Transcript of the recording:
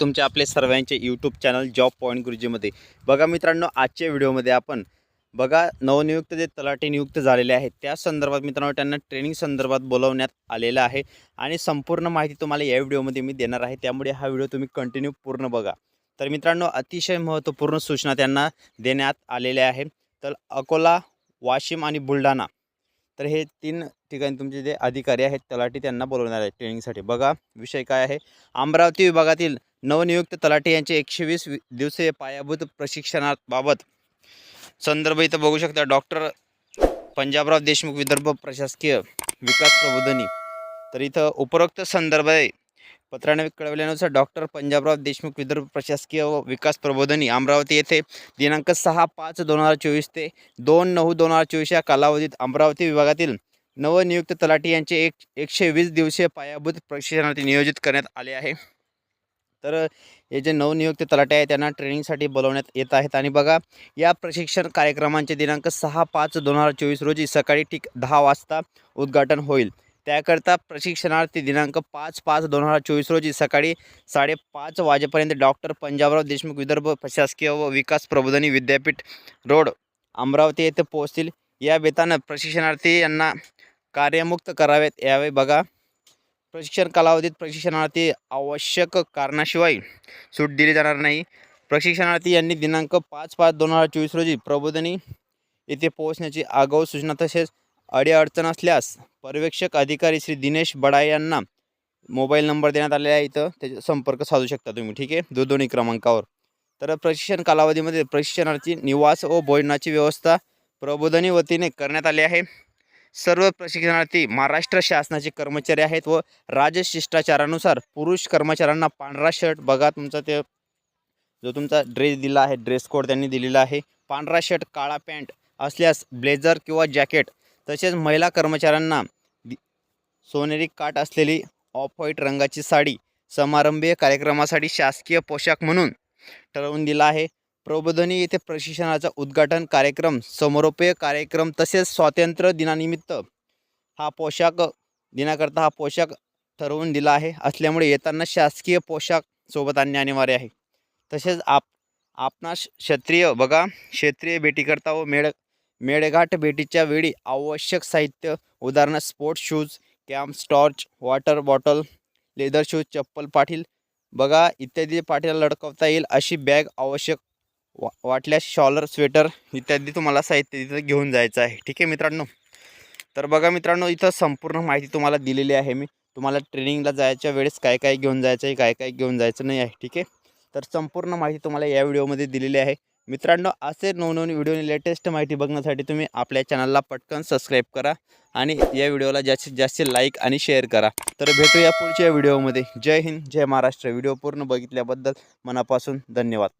तुमच्या आपले सर्वांचे यूट्यूब चॅनल जॉब पॉईंट गुरुजीमध्ये बघा मित्रांनो आजच्या व्हिडिओमध्ये आपण बघा नवनियुक्त जे तलाठी नियुक्त झालेले आहेत त्या संदर्भात मित्रांनो त्यांना ट्रेनिंग संदर्भात बोलवण्यात आलेलं आहे आणि संपूर्ण माहिती तुम्हाला या व्हिडिओमध्ये मी देणार आहे. त्यामुळे हा व्हिडिओ तुम्ही कंटिन्यू पूर्ण बघा. तर मित्रांनो अतिशय महत्त्वपूर्ण सूचना त्यांना देण्यात आलेल्या आहेत तर अकोला वाशिम आणि बुलढाणा. तर हे तीन ठिकाणी तुमचे जे अधिकारी आहेत तलाठी त्यांना बोलवणार आहेत ट्रेनिंगसाठी. बघा विषय काय आहे. अमरावती विभागातील नवनियुक्त तलाठी यांचे एकशे वीस दिवसीय पायाभूत प्रशिक्षणाबाबत संदर्भ इथं बघू शकता. डॉक्टर पंजाबराव देशमुख विदर्भ प्रशासकीय विकास प्रबोधनी. तर इथं उपरोक्त संदर्भ आहे. पत्राने कळवल्यानुसार डॉक्टर पंजाबराव देशमुख विदर्भ प्रशासकीय व विकास प्रबोधनी अमरावती येथे दिनांक सहा पाच दोन हजार चोवीस ते दोन नऊ दोन हजार चोवीस या कालावधीत अमरावती विभागातील नवनियुक्त तलाठी यांचे एक एकशे वीस दिवसीय पायाभूत प्रशिक्षणार्थी नियोजित करण्यात आले आहे. तर हे जे नवनियुक्त तलाटे आहेत त्यांना ट्रेनिंगसाठी बोलवण्यात येत आहेत. आणि बघा या प्रशिक्षण कार्यक्रमांचे दिनांक सहा पाच दोन हजार चोवीस रोजी सकाळी ठीक दहा वाजता उद्घाटन होईल. त्याकरता प्रशिक्षणार्थी दिनांक पाच पाच दोन हजार चोवीस रोजी सकाळी साडेपाच वाजेपर्यंत डॉक्टर पंजाबराव देशमुख विदर्भ प्रशासकीय व विकास प्रबोधनी विद्यापीठ रोड अमरावती येथे पोहोचतील. या बेतानं प्रशिक्षणार्थी यांना कार्यमुक्त करावेत. यावे बघा प्रशिक्षण कालावधीत प्रशिक्षणार्थी आवश्यक कारणाशिवाय सूट दिली जाणार नाही. प्रशिक्षणार्थी यांनी दिनांक पाच पाच दोन हजार चोवीस रोजी प्रबोधनी येथे पोहोचण्याची आगाऊ सूचना तसेच अडीअडचण असल्यास पर्यवेक्षक अधिकारी श्री दिनेश बडाय यांना मोबाईल नंबर देण्यात आलेला आहे. इथं त्याचा संपर्क साधू शकता तुम्ही. ठीक आहे? दूरध्वनी क्रमांकावर. तर प्रशिक्षण कालावधीमध्ये प्रशिक्षणार्थी निवास व भोजनाची व्यवस्था प्रबोधनी वतीने करण्यात आली आहे. सर्व प्रशिक्षणार्थी महाराष्ट्र शासनाचे कर्मचारी आहेत व राजशिष्टाचारानुसार पुरुष कर्मचाऱ्यांना पांढरा शर्ट. बघा तुमचा ते जो तुमचा ड्रेस दिला आहे ड्रेस कोड त्यांनी दिलेला आहे. पांढरा शर्ट काळा पॅन्ट असल्यास ब्लेझर किंवा जॅकेट तसेच महिला कर्मचाऱ्यांना सोनेरी काठ असलेली ऑफ व्हाईट रंगाची साडी समारंभीय कार्यक्रमासाठी शासकीय पोशाख म्हणून ठरवून दिला आहे. प्रबोधनी येथे प्रशिक्षणाचा उद्घाटन कार्यक्रम समारोपीय कार्यक्रम तसेच स्वातंत्र्य दिनानिमित्त हा पोशाख दिनाकरता हा पोशाख ठरवून दिला आहे. असल्यामुळे येताना शासकीय पोशाख सोबत आणणे अनिवार्य आहे. तसेच आप आपणास क्षत्रिय बघा क्षेत्रीय भेटीकरता व मेळ मेळघाट भेटीच्या वेळी आवश्यक साहित्य उदाहरणार्थ sports shoes camp torch water bottle leather shoes चप्पल पाटील बघा इत्यादी पाठीला लडकवता येईल अशी बॅग आवश्यक वा वाटल्यास शॉलर स्वेटर इत्यादी तुम्हाला साहित्य तिथं घेऊन जायचं आहे. ठीक आहे मित्रांनो? तर बघा मित्रांनो इथं संपूर्ण माहिती तुम्हाला दिलेली आहे मी. तुम्हाला ट्रेनिंगला जायच्या वेळेस काय काय घेऊन जायचं आहे काय काय घेऊन जायचं नाही आहे. ठीक आहे? तर संपूर्ण माहिती तुम्हाला या व्हिडिओमध्ये दिलेली आहे. मित्रांनो असे नवनवीन व्हिडिओने लेटेस्ट माहिती बघण्यासाठी तुम्ही आपल्या चॅनलला पटकन सबस्क्राईब करा आणि या व्हिडिओला जास्तीत जास्त लाईक आणि शेअर करा. तर भेटूया पुढच्या व्हिडिओमध्ये. जय हिंद जय महाराष्ट्र. व्हिडिओ पूर्ण बघितल्याबद्दल मनापासून धन्यवाद.